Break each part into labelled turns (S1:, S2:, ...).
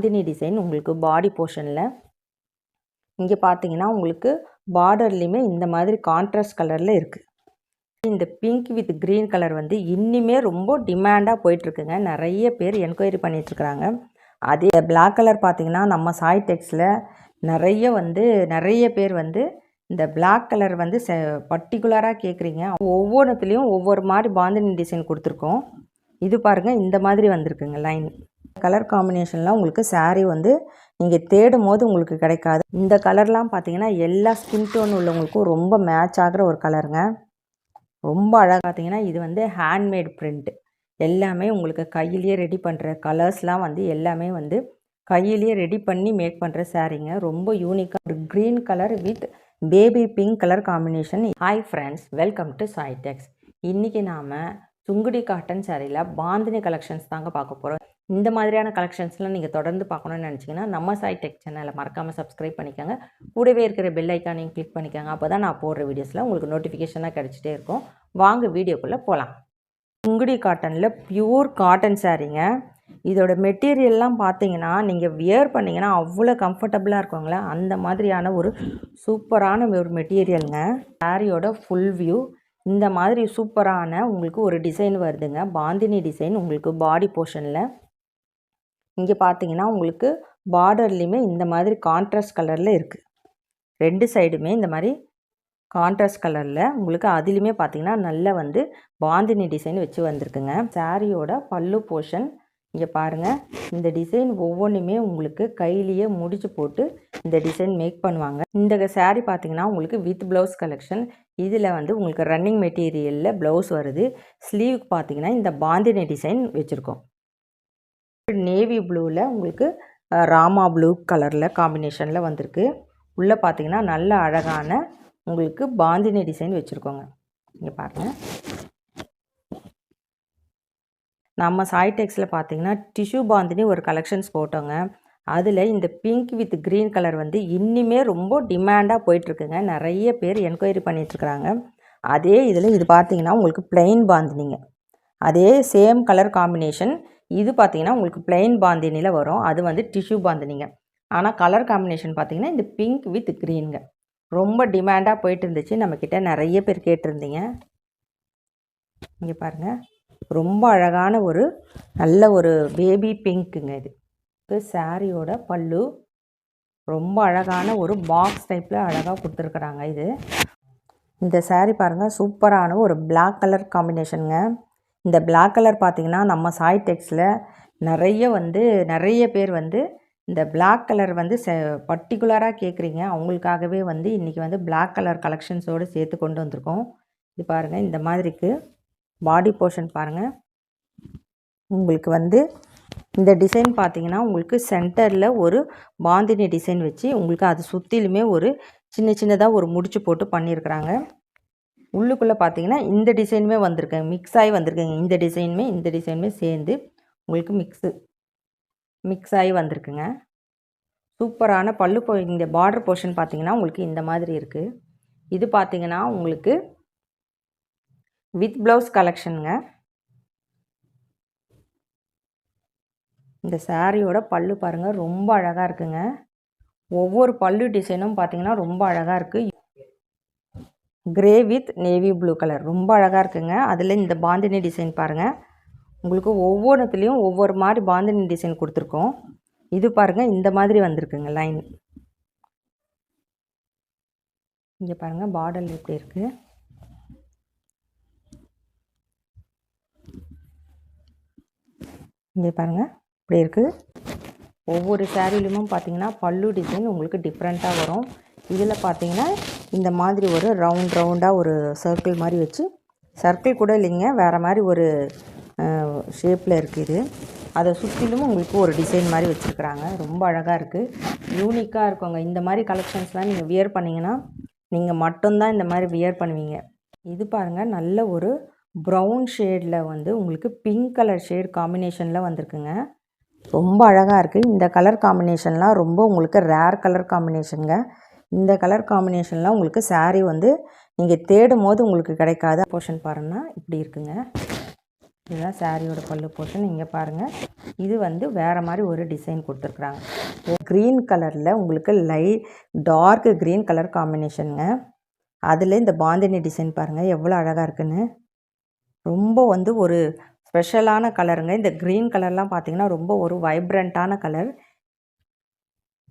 S1: Bandhani design உங்களுக்கு பாடி போர்ஷனில் இங்கே பார்த்தீங்கன்னா உங்களுக்கு பார்டர்லேயுமே இந்த மாதிரி கான்ட்ராஸ்ட் கலரில் இருக்குது இந்த பிங்க் வித் க்ரீன் கலர் வந்து இன்னுமே ரொம்ப டிமாண்டாக போயிட்டுருக்குங்க. நிறைய பேர் என்கொயரி பண்ணிகிட்ருக்குறாங்க அதே பிளாக் கலர் பார்த்திங்கன்னா நம்ம சாய் டெக்ஸில் நிறைய வந்து நிறைய பேர் வந்து இந்த பிளாக் கலர் வந்து செ பர்டிகுலராக கேட்குறீங்க ஒவ்வொன்றுத்துலேயும் ஒவ்வொரு மாதிரி பாந்தினி டிசைன் கொடுத்துருக்கோம். இது பாருங்கள் இந்த மாதிரி வந்திருக்குங்க லைன் கலர் காம்பினேஷன்லாம் உங்களுக்கு சாரீ வந்து நீங்கள் தேடும் போது உங்களுக்கு கிடைக்காது. இந்த கலர்லாம் பார்த்தீங்கன்னா எல்லா ஸ்கின் டோன் உள்ளவங்களுக்கும் ரொம்ப மேட்ச் ஆகிற ஒரு கலருங்க. ரொம்ப அழகாக பார்த்தீங்கன்னா இது வந்து ஹேண்ட்மேட் பிரிண்ட் எல்லாமே உங்களுக்கு கையிலேயே ரெடி பண்ணுற கலர்ஸ்லாம் வந்து எல்லாமே வந்து கையிலேயே ரெடி பண்ணி மேக் பண்ணுற சாரீங்க ரொம்ப யூனிக்காக ஒரு green colour with baby pink colour combination hi friends welcome to Saitex இன்றைக்கி நாம் சுங்குடி காட்டன் சாரியில் பாந்தினி கலெக்ஷன்ஸ் தாங்க பார்க்க போகிறோம் இந்த மாதிரியான கலெக்ஷன்ஸ்லாம் நீங்கள் தொடர்ந்து பார்க்கணும்னு நினச்சிங்கன்னா நம்ம சாய் டெக் சேனலை மறக்காமல் சப்ஸ்கிரைப் பண்ணிக்கோங்க. கூடவே இருக்கிற பெல் ஐக்கானையும் கிளிக் பண்ணிக்கோங்க. அப்போ தான் நான் போடுற வீடியோஸில் உங்களுக்கு நோட்டிஃபிகேஷனாக கிடச்சிட்டே இருக்கும். வாங்க வீடியோக்குள்ளே போகலாம் உங்குடி காட்டனில் பியூர் காட்டன் சாரீங்க இதோட மெட்டீரியல்லாம் பார்த்தீங்கன்னா நீங்கள் வியர் பண்ணிங்கன்னா அவ்வளோ கம்ஃபர்டபுளாக இருக்குங்களா அந்த மாதிரியான ஒரு சூப்பரான ஒரு மெட்டீரியலுங்க சாரியோட ஃபுல் வியூ இந்த மாதிரி சூப்பரான உங்களுக்கு ஒரு டிசைன் வருதுங்க. பாந்தினி டிசைன் உங்களுக்கு பாடி போர்ஷனில் இங்கே பார்த்தீங்கன்னா உங்களுக்கு பார்டர்லேயுமே இந்த மாதிரி கான்ட்ராஸ்ட் கலரில் இருக்குது ரெண்டு சைடுமே இந்த மாதிரி கான்ட்ராஸ்ட் கலரில் உங்களுக்கு அதுலேயுமே பார்த்தீங்கன்னா நல்லா வந்து பாந்தினி டிசைன் வச்சு வந்திருக்குங்க. சாரியோட பல்லு போர்ஷன் இங்கே பாருங்கள் இந்த டிசைன் ஒவ்வொன்றுமே உங்களுக்கு கையிலேயே முடிச்சு போட்டு இந்த டிசைன் மேக் பண்ணுவாங்க. இந்த saree பார்த்தீங்கன்னா உங்களுக்கு வித் ப்ளவுஸ் கலெக்ஷன் இதில் வந்து உங்களுக்கு ரன்னிங் மெட்டீரியலில் ப்ளவுஸ் வருது. ஸ்லீவுக்கு பார்த்தீங்கன்னா இந்த பாந்தினி டிசைன் வச்சுருக்கோம். நேவி ப்ளூவில் உங்களுக்கு ராமா ப்ளூ கலரில் காம்பினேஷனில் வந்திருக்கு. உள்ளே பார்த்தீங்கன்னா நல்ல அழகான உங்களுக்கு பாந்தினி டிசைன் வச்சுருக்கோங்க. இங்கே பாருங்கள் நம்ம சாய்டெக்ஸில் பார்த்தீங்கன்னா டிஷ்யூ பாந்தினி ஒரு கலெக்ஷன்ஸ் போட்டோங்க. அதில் இந்த பிங்க் வித் க்ரீன் கலர் வந்து இன்னுமே ரொம்ப டிமாண்டாக போயிட்டுருக்குங்க. நிறைய பேர் என்கொயரி பண்ணிகிட்ருக்குறாங்க அதே இதில் இது பார்த்தீங்கன்னா உங்களுக்கு பிளெயின் பாந்தினிங்க. அதே சேம் கலர் காம்பினேஷன் இது பார்த்தீங்கன்னா உங்களுக்கு பிளெயின் பாந்தினியில் வரும். அது வந்து டிஷ்யூ பாந்தினிங்க. ஆனால் கலர் காம்பினேஷன் பார்த்தீங்கன்னா இந்த பிங்க் வித் க்ரீனுங்க ரொம்ப டிமாண்டாக போயிட்டு இருந்துச்சு. நம்மக்கிட்ட நிறைய பேர் கேட்டிருந்தீங்க. இங்கே பாருங்கள் ரொம்ப அழகான ஒரு நல்ல ஒரு பேபி பிங்க்குங்க இது. இப்போ சாரியோட பல்லு. ரொம்ப அழகான ஒரு பாக்ஸ் டைப்பில் அழகாக கொடுத்துருக்குறாங்க இது. இந்த சாரீ பாருங்கள் சூப்பரான ஒரு பிளாக் கலர் காம்பினேஷனுங்க இந்த பிளாக் கலர் பார்த்திங்கன்னா நம்ம சாய் டெக்ஸில் நிறைய வந்து நிறைய பேர் வந்து இந்த பிளாக் கலர் வந்து செ பர்டிகுலராக கேட்குறீங்க அவங்களுக்காகவே வந்து இன்றைக்கி வந்து பிளாக் கலர் கலெக்ஷன்ஸோடு சேர்த்து கொண்டு வந்திருக்கோம். இது பாருங்கள் இந்த மாதிரிக்கு பாடி போர்ஷன் பாருங்கள் உங்களுக்கு வந்து இந்த டிசைன் பார்த்திங்கன்னா உங்களுக்கு சென்டரில் ஒரு பாந்தினி டிசைன் வச்சு உங்களுக்கு அது சுற்றிலுமே ஒரு சின்ன சின்னதாக ஒரு முடிச்சு போட்டு பண்ணியிருக்கிறாங்க உள்ளுக்குள்ளே பார்த்தீங்கன்னா இந்த டிசைனுமே வந்திருக்குங்க மிக்ஸ் ஆகி வந்திருக்குங்க. இந்த டிசைனுமே இந்த டிசைனுமே சேர்ந்து உங்களுக்கு மிக்ஸு மிக்ஸ் ஆகி வந்திருக்குங்க. சூப்பரான பல்லு போ இந்த பார்டர் போர்ஷன் பார்த்தீங்கன்னா உங்களுக்கு இந்த மாதிரி இருக்குது இது பார்த்தீங்கன்னா உங்களுக்கு வித் ப்ளவுஸ் கலெக்ஷனுங்க இந்த சாரியோட பல்லு பாருங்கள் ரொம்ப அழகாக இருக்குங்க. ஒவ்வொரு பல்லு டிசைனும் பார்த்தீங்கன்னா ரொம்ப அழகாக இருக்குது grey with navy blue colour ரொம்ப அழகாக இருக்குங்க. அதில் இந்த பாந்தினி டிசைன் பாருங்கள் உங்களுக்கு ஒவ்வொன்றத்துலேயும் ஒவ்வொரு மாதிரி பாந்தினி டிசைன் கொடுத்துருக்கோம். இது பாருங்கள் இந்த மாதிரி வந்திருக்குங்க லைன் இங்கே பாருங்கள் பார்டர் எப்படி இருக்குது இங்கே பாருங்கள் இப்படி இருக்குது ஒவ்வொரு சாரீலுமும் பார்த்தீங்கன்னா பல்லு டிசைன் உங்களுக்கு டிஃப்ரெண்ட்டாக வரும். இதில் பார்த்தீங்கன்னா இந்த மாதிரி ஒரு ரவுண்ட் ரவுண்டாக ஒரு சர்க்கிள் மாதிரி வச்சு சர்க்கிள் கூட இல்லைங்க வேறு மாதிரி ஒரு ஷேப்பில் இருக்குது அதை சுற்றிலும் உங்களுக்கு ஒரு டிசைன் மாதிரி வச்சுருக்குறாங்க. ரொம்ப அழகாக இருக்குது யூனிக்காக இருக்குங்க. இந்த மாதிரி கலெக்ஷன்ஸ்லாம் நீங்கள் வியர் பண்ணிங்கன்னா நீங்கள் மட்டும்தான் இந்த மாதிரி வியர் பண்ணுவீங்க. இது பாருங்கள் நல்ல ஒரு ப்ரௌன் ஷேடில் வந்து உங்களுக்கு பிங்க் கலர் ஷேட் காம்பினேஷனில் வந்திருக்குங்க. ரொம்ப அழகாக இருக்குது இந்த கலர் காம்பினேஷன்லாம் ரொம்ப உங்களுக்கு ரேர் கலர் காம்பினேஷனுங்க இந்த கலர் காம்பினேஷன்லாம் உங்களுக்கு சாரீ வந்து நீங்கள் தேடும் போது உங்களுக்கு கிடைக்காத போர்ஷன் பாருங்கன்னா இப்படி இருக்குங்க. இதுதான் சாரியோட பல்லு போர்ஷன் இங்கே பாருங்கள் இது வந்து வேறு மாதிரி ஒரு டிசைன் கொடுத்துருக்குறாங்க. க்ரீன் கலரில் உங்களுக்கு லைட் டார்க் க்ரீன் கலர் காம்பினேஷனுங்க அதில் இந்த பாந்தினி டிசைன் பாருங்கள் எவ்வளோ அழகாக இருக்குன்னு. ரொம்ப வந்து ஒரு ஸ்பெஷலான கலருங்க இந்த க்ரீன் கலர்லாம் பார்த்தீங்கன்னா ரொம்ப ஒரு வைப்ரண்ட்டான கலர்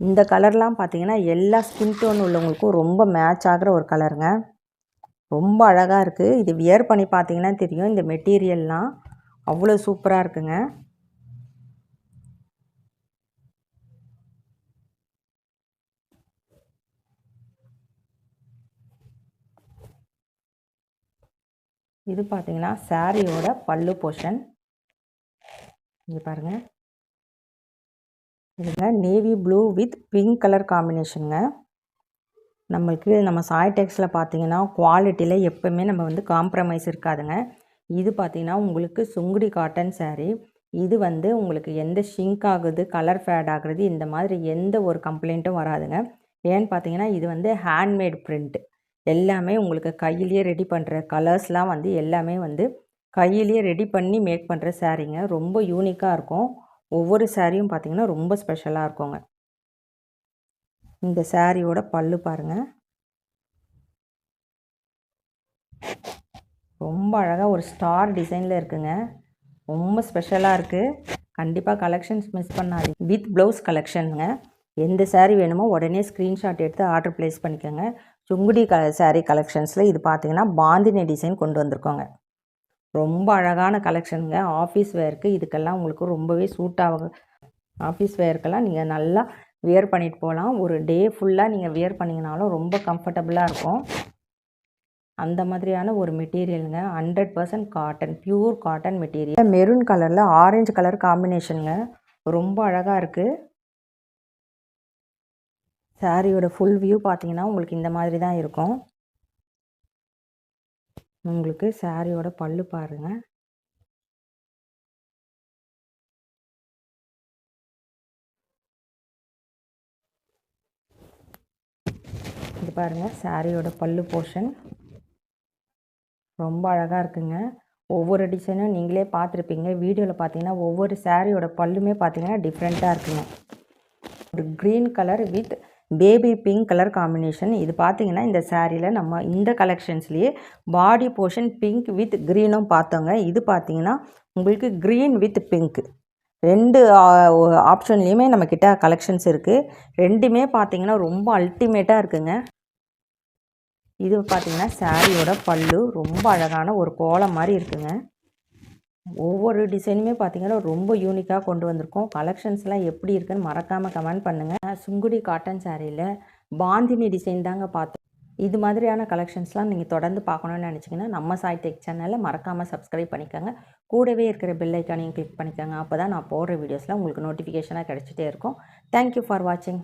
S1: இந்த கலர்லாம் பார்த்தீங்கன்னா எல்லா ஸ்கின் டோன் உள்ளவங்களுக்கும் ரொம்ப மேட்ச் ஆகிற ஒரு கலருங்க. ரொம்ப அழகாக இருக்குது இது வியர் பண்ணி பார்த்தீங்கன்னா தெரியும். இந்த மெட்டீரியல்லாம் அவ்வளோ சூப்பராக இருக்குங்க. இது பார்த்தீங்கன்னா சாரியோட பல்லு போர்ஷன் இங்கே பாருங்கள் இதுங்க navy blue with pink colour காம்பினேஷனுங்க நம்மளுக்கு நம்ம சாய் டெக்ஸில் பார்த்தீங்கன்னா குவாலிட்டியில் எப்போவுமே நம்ம வந்து காம்ப்ரமைஸ் இருக்காதுங்க. இது பார்த்திங்கன்னா உங்களுக்கு சுங்குடி காட்டன் சேரீ இது வந்து உங்களுக்கு எந்த ஷிங்க் ஆகுது கலர் ஃபேட் ஆகுறது இந்த மாதிரி எந்த ஒரு கம்ப்ளைண்ட்டும் வராதுங்க. ஏன்னு பார்த்தீங்கன்னா இது வந்து ஹேண்ட்மேட் பிரிண்ட் எல்லாமே உங்களுக்கு கையிலேயே ரெடி பண்ணுற கலர்ஸ்லாம் வந்து எல்லாமே வந்து கையிலேயே ரெடி பண்ணி மேக் பண்ணுற சாரீங்க ரொம்ப யூனிக்காக இருக்கும். ஒவ்வொரு சாரியும் பார்த்தீங்கன்னா ரொம்ப ஸ்பெஷலாக இருக்குங்க. இந்த சாரியோட பல்லு பாருங்க. ரொம்ப அழகாக ஒரு ஸ்டார் டிசைனில் இருக்குங்க. ரொம்ப ஸ்பெஷலாக இருக்குது கண்டிப்பாக கலெக்ஷன்ஸ் மிஸ் பண்ணாது வித் ப்ளவுஸ் கலெக்ஷனுங்க எந்த சாரீ வேணுமோ உடனே ஸ்க்ரீன்ஷாட் எடுத்து ஆர்டர் ப்ளேஸ் பண்ணிக்கோங்க. சுங்குடி க சாரீ கலெக்ஷன்ஸில் இது பார்த்திங்கன்னா பாந்தினி டிசைன் கொண்டு வந்திருக்கோங்க. ரொம்ப அழகான கலெக்ஷனுங்க ஆஃபீஸ் வேர்க்கு இதுக்கெல்லாம் உங்களுக்கு ரொம்பவே சூட் ஆகும் ஆஃபீஸ் வேர்க்கெல்லாம் நீங்கள் நல்லா வியர் பண்ணிட்டு போகலாம். ஒரு டே ஃபுல்லாக நீங்கள் வியர் பண்ணிங்கனாலும் ரொம்ப கம்ஃபர்டபுளாக இருக்கும். அந்த மாதிரியான ஒரு மெட்டீரியலுங்க hundred percent cotton pure cotton material maroon கலரில் ஆரஞ்சு கலர் காம்பினேஷனுங்க ரொம்ப அழகாக இருக்குது சாரியோட ஃபுல் வியூ பார்த்தீங்கன்னா உங்களுக்கு இந்த மாதிரி தான் இருக்கும். உங்களுக்கு சாரியோட பல்லு பாருங்க. இது பாருங்க சாரியோட பல்லு போர்ஷன் ரொம்ப அழகாக இருக்குங்க. ஒவ்வொரு டிசைனும் நீங்களே பார்த்துருப்பீங்க. வீடியோவில் பார்த்தீங்கன்னா ஒவ்வொரு சாரியோட பல்லுமே பார்த்தீங்கன்னா டிஃப்ரெண்ட்டாக இருக்குங்க. ஒரு green colour with baby pink colour combination. இது பார்த்தீங்கன்னா இந்த சாரியில் நம்ம இந்த கலெக்ஷன்ஸ்லேயே பாடி போர்ஷன் பிங்க் வித் க்ரீனும் பார்த்தோங்க. இது பார்த்தீங்கன்னா உங்களுக்கு க்ரீன் வித் பிங்க். ரெண்டு ஆப்ஷன்லேயுமே நம்மக்கிட்ட கலெக்ஷன்ஸ் இருக்குது ரெண்டுமே பார்த்தீங்கன்னா ரொம்ப அல்டிமேட்டாக இருக்குங்க. இது பார்த்தீங்கன்னா சாரியோட பல்லு. ரொம்ப அழகான ஒரு கோலம் மாதிரி இருக்குங்க. ஒவ்வொரு டிசைனுமே பார்த்தீங்கன்னா ரொம்ப யூனிக்காக கொண்டு வந்திருக்கோம். கலெக்ஷன்ஸ்லாம் எப்படி இருக்குன்னு மறக்காமல் கமெண்ட் பண்ணுங்கள் சுங்குடி காட்டன் சாரியில் பாந்தினி டிசைன் தாங்க பார்த்தோம். இது மாதிரியான கலெக்ஷன்ஸ்லாம் நீங்கள் தொடர்ந்து பார்க்கணுன்னு நினச்சிங்கன்னா நம்ம சாய் டெக் சேனலை மறக்காமல் சப்ஸ்கிரைப் பண்ணிக்கோங்க. கூடவே இருக்கிற பெல்லைக்கானையும் கிளிக் பண்ணிக்கோங்க. அப்போ தான் நான் போடுற வீடியோஸ்லாம் உங்களுக்கு நோட்டிஃபிகேஷனாக கிடச்சிட்டே இருக்கும். தேங்க்யூ ஃபார் வாட்சிங்